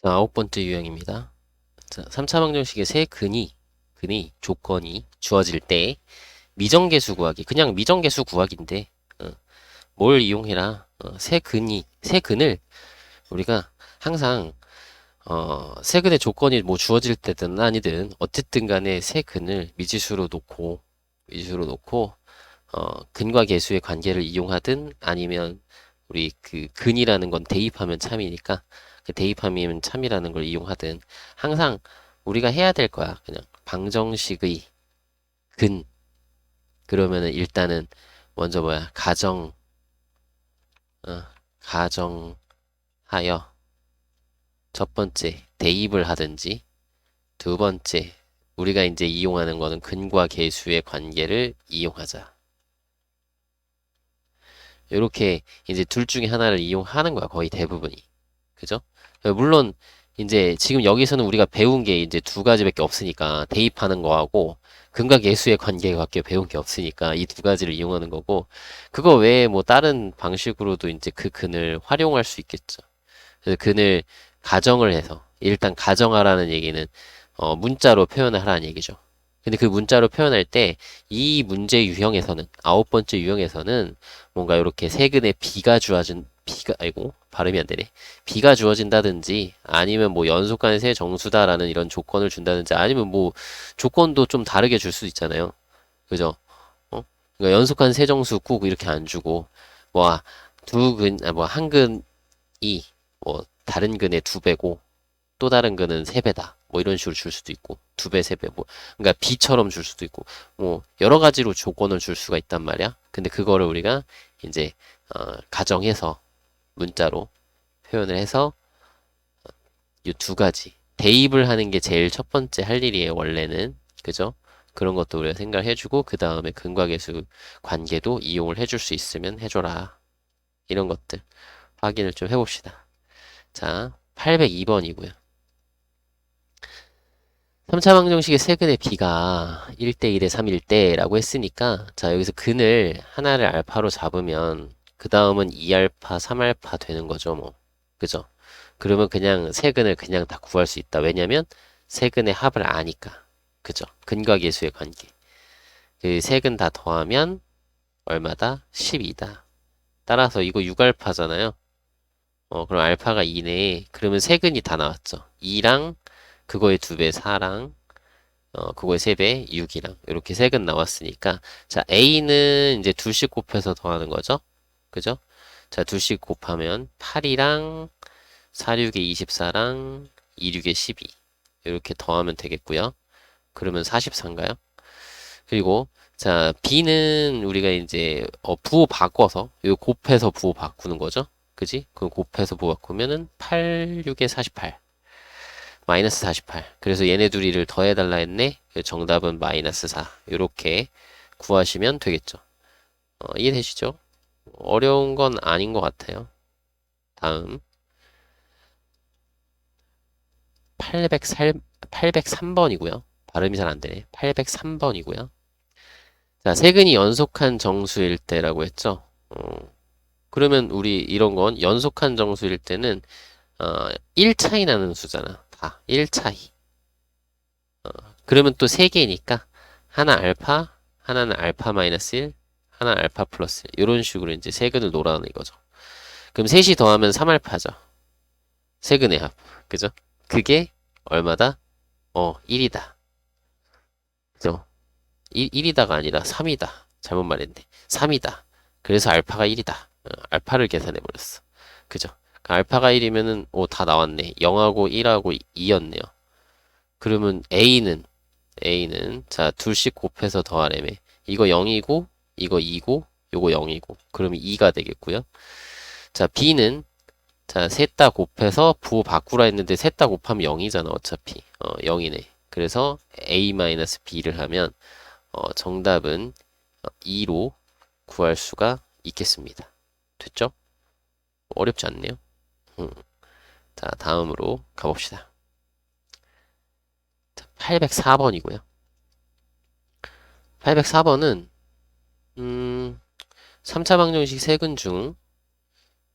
자, 아홉 번째 유형입니다. 자, 3차 방정식의 세 근이, 근이, 조건이 주어질 때 미정계수 구하기. 그냥 미정계수 구하기인데, 어, 뭘 이용해라. 어, 세 근이, 세 근을 우리가 항상, 어, 세 근의 조건이 뭐 주어질 때든 아니든, 어쨌든 간에 세 근을 미지수로 놓고, 미지수로 놓고, 어, 근과 계수의 관계를 이용하든 아니면 우리 그 근이라는 건 대입하면 참이니까 그 대입하면 참이라는 걸 이용하든 항상 우리가 해야 될 거야. 그냥 방정식의 근 그러면은 일단은 먼저 뭐야 가정 어, 가정하여 첫 번째 대입을 하든지 두 번째 우리가 이제 이용하는 거는 근과 계수의 관계를 이용하자. 이렇게 이제 둘 중에 하나를 이용하는 거야, 거의 대부분이. 그죠? 물론 이제 지금 여기서는 우리가 배운 게 이제 두 가지밖에 없으니까 대입하는 거하고 근과 계수의 관계밖에 배운 게 없으니까 이 두 가지를 이용하는 거고 그거 외에 뭐 다른 방식으로도 이제 그 근을 활용할 수 있겠죠. 그래서 근을 가정을 해서 일단 가정하라는 얘기는 어 문자로 표현을 하라는 얘기죠. 근데 그 문자로 표현할 때 이 문제 유형에서는 아홉 번째 유형에서는 뭔가 이렇게 세근에 비가 주어진 비가 아이고 발음이 안 되네. 비가 주어진다든지 아니면 뭐 연속한 세 정수다라는 이런 조건을 준다든지 아니면 뭐 조건도 좀 다르게 줄 수 있잖아요. 그죠? 어? 그러니까 연속한 세 정수 꼭 이렇게 안 주고 뭐 두 근 아 뭐한 근이 뭐 다른 근의 두 배고 또 다른 근은 세 배다. 뭐 이런 식으로 줄 수도 있고 두 배, 세 배, 뭐 그러니까 B처럼 줄 수도 있고 뭐 여러 가지로 조건을 줄 수가 있단 말이야. 근데 그거를 우리가 이제 어, 가정해서 문자로 표현을 해서 이 두 가지 대입을 하는 게 제일 첫 번째 할 일이에요. 원래는 그죠? 그런 것도 우리가 생각을 해주고 그 다음에 근과 계수 관계도 이용을 해줄 수 있으면 해줘라. 이런 것들 확인을 좀 해봅시다. 자, 802번이고요. 3차 방정식의 세근의 비가 1대 1에 3일 때라고 했으니까 자 여기서 근을 하나를 알파로 잡으면 그 다음은 2알파, 3알파 되는 거죠 뭐. 그죠? 그러면 그냥 세근을 그냥 다 구할 수 있다. 왜냐면 세근의 합을 아니까. 그죠? 근과 계수의 관계. 그 세근 다 더하면 얼마다? 12다. 따라서 이거 6알파잖아요. 어 그럼 알파가 2네. 그러면 세근이 다 나왔죠. 2랑 그거의 두배 4랑 어, 그거의 세배 6이랑. 이렇게 색은 나왔으니까. 자 A는 이제 둘씩 곱해서 더하는 거죠 그죠 자 둘씩 곱하면 8이랑 4, 6에 24랑 2, 6에 12 이렇게 더하면 되겠고요 그러면 44인가요 그리고 자 B는 우리가 이제 어, 부호 바꿔서 이 곱해서 부호 바꾸는 거죠 그지? 그 곱해서 부호 바꾸면은 8, 6에 48 마이너스 48. 그래서 얘네 둘이를 더해달라 했네. 정답은 마이너스 4. 이렇게 구하시면 되겠죠. 어, 이해되시죠? 어려운 건 아닌 것 같아요. 다음 803, 803번이고요. 발음이 잘 안 되네. 803번이고요. 자, 세근이 연속한 정수일 때라고 했죠. 어, 그러면 우리 이런 건 연속한 정수일 때는 어, 1 차이 나는 수잖아. 다 1차이. 어, 그러면 또 3개니까 하나 알파, 하나는 알파 마이너스 1, 하나 알파 플러스 1. 이런 식으로 이제 세근을 놀아는 이거죠. 그럼 셋이 더하면 3알파죠. 세근의 합. 그죠? 그게 얼마다? 어, 1이다. 그죠? 1, 1이다가 아니라 3이다. 잘못 말했네. 3이다. 그래서 알파가 1이다. 어, 알파를 계산해 버렸어. 그죠? 알파가 1이면은 오 다 나왔네. 0하고 1하고 2였네요. 그러면 A는 A는 자 둘씩 곱해서 더하래매. 이거 0이고 이거 2고 요거 0이고 그러면 2가 되겠고요. 자 B는 자 셋 다 곱해서 부호 바꾸라 했는데 셋 다 곱하면 0이잖아 어차피 어 0이네. 그래서 A-B를 하면 어, 정답은 2로 구할 수가 있겠습니다. 됐죠? 어렵지 않네요. 음. 자, 다음으로 가봅시다. 804번이고요. 804번은 음, 3차 방정식 세 근 중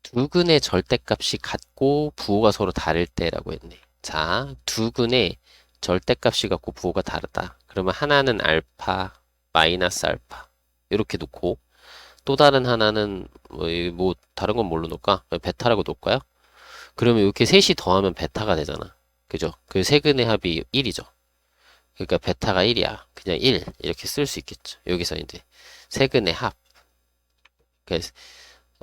두 근의 절대값이 같고 부호가 서로 다를 때라고 했네. 자, 두 근의 절대값이 같고 부호가 다르다. 그러면 하나는 알파, 마이너스 알파. 이렇게 놓고 또 다른 하나는 뭐, 이- 뭐 다른 건 뭘로 놓을까? 베타라고 놓을까요? 그러면 이렇게 셋이 더하면 베타가 되잖아. 그죠? 그 세 근의 합이 1이죠. 그러니까 베타가 1이야. 그냥 1 이렇게 쓸 수 있겠죠. 여기서 이제 세 근의 합. 그래서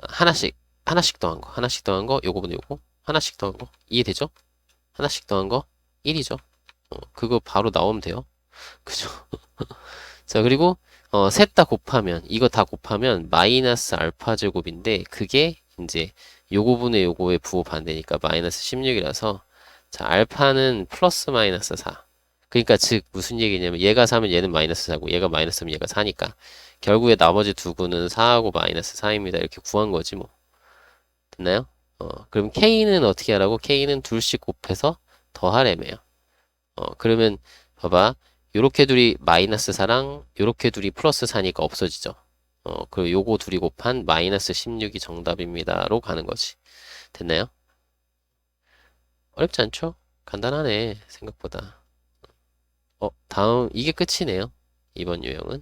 하나씩 하나씩 더한 거, 하나씩 더한 거, 요거보다 요거, 하나씩 더한 거 이해되죠? 하나씩 더한 거 1이죠. 어, 그거 바로 나오면 돼요. 그죠? 자, 그리고 어, 셋 다 곱하면 이거 다 곱하면 마이너스 알파 제곱인데 그게 이제 요거분의 요거의 부호 반대니까 마이너스 16이라서 자, 알파는 플러스 마이너스 4. 그러니까 즉 무슨 얘기냐면 얘가 4면 얘는 마이너스 4고 얘가 마이너스면 얘가 4니까 결국에 나머지 두 구는 4하고 마이너스 4입니다. 이렇게 구한 거지 뭐. 됐나요? 어, 그럼 K는 어떻게 하라고? K는 둘씩 곱해서 더하래매요. 어, 그러면 봐봐. 요렇게 둘이 마이너스 4랑 요렇게 둘이 플러스 4니까 없어지죠. 어, 그리고 요거 둘이 곱한 마이너스 16이 정답입니다로 가는 거지. 됐나요? 어렵지 않죠? 간단하네, 생각보다. 어, 다음, 이게 끝이네요. 이번 유형은.